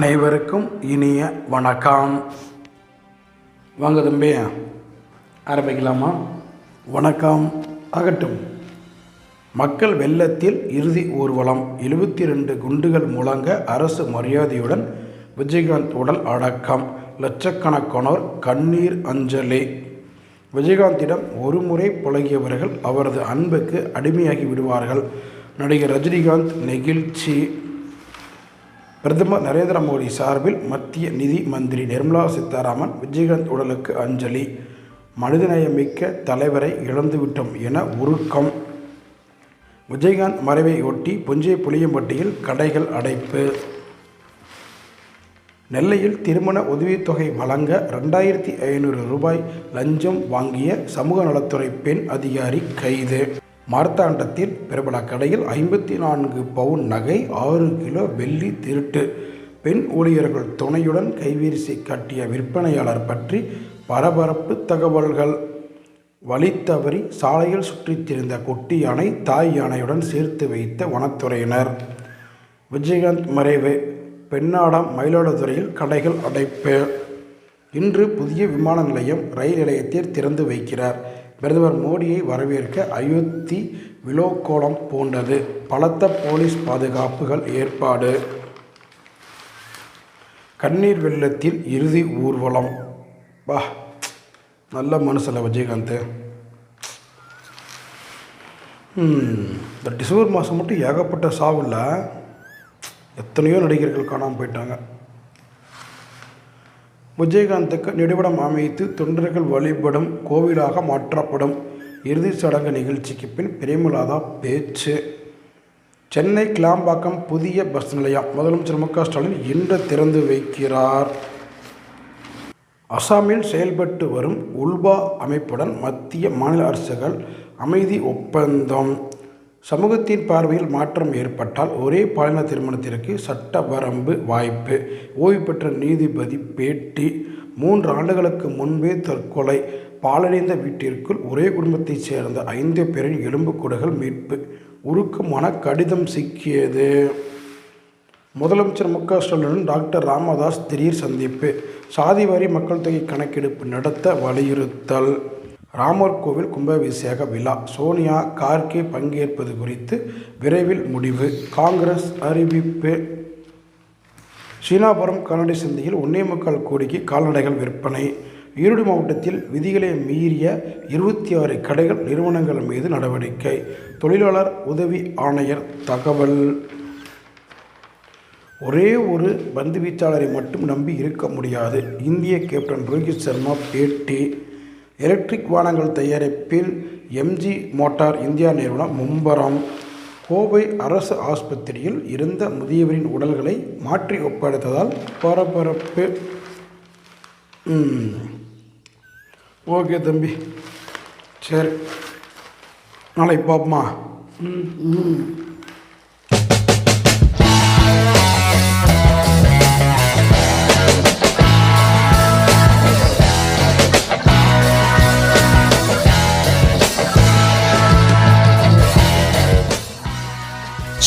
அனைவருக்கும் இனிய வணக்கம். வாங்க தம்பி ஆரம்பிக்கலாமா? வணக்கம். ஆகட்டும் மக்கள் வெள்ளத்தில் இறுதி ஊர்வலம் எழுபத்தி ரெண்டு குண்டுகள் முழங்க அரசு மரியாதையுடன் விஜயகாந்த் உடல் அடக்கம். லட்சக்கணக்கானோர் கண்ணீர் அஞ்சலி. விஜயகாந்திடம் ஒருமுறை பழகியவர்கள் அவரது அன்புக்கு அடிமையாகி விடுவார்கள். நடிகர் ரஜினிகாந்த் நெகிழ்ச்சி. பிரதமர் நரேந்திர மோடி சார்பில் மத்திய நிதி மந்திரி நிர்மலா சீதாராமன் விஜயகாந்த் உடலுக்கு அஞ்சலி மனிதநேயமிக்க தலைவரை இழந்துவிட்டோம் என உருக்கம். விஜயகாந்த் மறைவை ஒட்டி புஞ்சை புளியம்பட்டியில் கடைகள் அடைப்பு. நெல்லையில் திருமண உதவித்தொகை வழங்க ரெண்டாயிரத்தி ஐநூறு ரூபாய் லஞ்சம் வாங்கிய சமூக நலத்துறை பெண் அதிகாரி கைது. மார்த்தாண்டத்தில் பிரபல கடையில் ஐம்பத்தி நான்கு பவுன் நகை ஆறு கிலோ வெள்ளி திருட்டு. பெண் ஊழியர்கள் துணையுடன் கைவீசி காட்டிய விற்பனையாளர் பற்றி பரபரப்பு தகவல்கள். வழி தவறி சாலையில் சுற்றித்திருந்த குட்டி யானை தாய் யானையுடன் சேர்த்து வைத்த வனத்துறையினர். விஜயகாந்த் மறைவு பெண்ணாடம் மயிலாடுதுறையில் கடைகள் அடைப்பு. இன்று புதிய விமான நிலையம் ரயில் நிலையத்தில் திறந்து வைக்கிறார். பிரதமர் மோடியை வரவேற்க அயோத்தி விலோக்கோலம் பூண்டது. பலத்த போலீஸ் பாதுகாப்புகள் ஏற்பாடு. கண்ணீர் வெள்ளத்தில் இறுதி ஊர்வலம். வா நல்ல மனசில் விஜயகாந்த். இந்த டிசம்பர் மாதம் மட்டும் ஏகப்பட்ட சாவில் எத்தனையோ நடிகர்கள் காணாமல் போயிட்டாங்க. விஜயகாந்துக்கு நெடுவடம் அமைத்து தொண்டர்கள் வழிபடும் கோவிலாக மாற்றப்படும் இறுதிச் சடங்கு நிகழ்ச்சிக்கு பின் பிரேமலாதா பேச்சு. சென்னை கிளாம்பாக்கம் புதிய பஸ் நிலையம். முதலமைச்சர் மு க ஸ்டாலின் இன்று திறந்து வைக்கிறார். அசாமில் செயல்பட்டு வரும் உல்பா அமைப்புடன் மத்திய மாநில அரசுகள் அமைதி ஒப்பந்தம். சமூகத்தின் பார்வையில் மாற்றம் ஏற்பட்டால் ஒரே பாலின திருமணத்திற்கு சட்ட வரம்பு வாய்ப்பு. ஓய்வு பெற்ற நீதிபதி பேட்டி மூன்று ஆண்டுகளுக்கு முன்பே தற்கொலை. பாலடைந்த வீட்டிற்குள் ஒரே குடும்பத்தைச் சேர்ந்த ஐந்து பேரின் எலும்புக்கூடுகள் மீட்பு. உருக்கமான கடிதம் சிக்கியது. முதலமைச்சர் மு க ஸ்டாலினுடன் டாக்டர் ராமதாஸ் திடீர் சந்திப்பு. சாதிவாரி மக்கள் தொகை கணக்கெடுப்பு நடத்த வலியுறுத்தல். ராமர் கோவில் கும்பாபிஷேக விழா. சோனியா கார்கே பங்கேற்பது குறித்து விரைவில் முடிவு. காங்கிரஸ் அறிவிப்பு. சீனாபுரம் கால்நடை சந்தையில் ஒன்னே முக்கால் கோடிக்கு கால்நடைகள் விற்பனை. ஈரோடு மாவட்டத்தில் விதிகளை மீறிய இருபத்தி ஆறு கடைகள் நிறுவனங்கள் மீது நடவடிக்கை. தொழிலாளர் உதவி ஆணையர் தகவல். ஒரே ஒரு பந்து வீச்சாளரை மட்டும் நம்பி இருக்க முடியாது. இந்திய கேப்டன் ரோஹித் சர்மா பேட்டி. எலக்ட்ரிக் வாகனங்கள் தயாரிப்பில் எம்ஜி மோட்டார் இந்தியா நிறுவனம் மும்பரம். கோவை அரசு ஆஸ்பத்திரியில் இருந்த முதியவரின் உடல்களை மாற்றி ஒப்படைத்ததால் பரபரப்பு. ஓகே தம்பி. சரி. நாளைக்கு பார்ப்போமா? ம். ம்.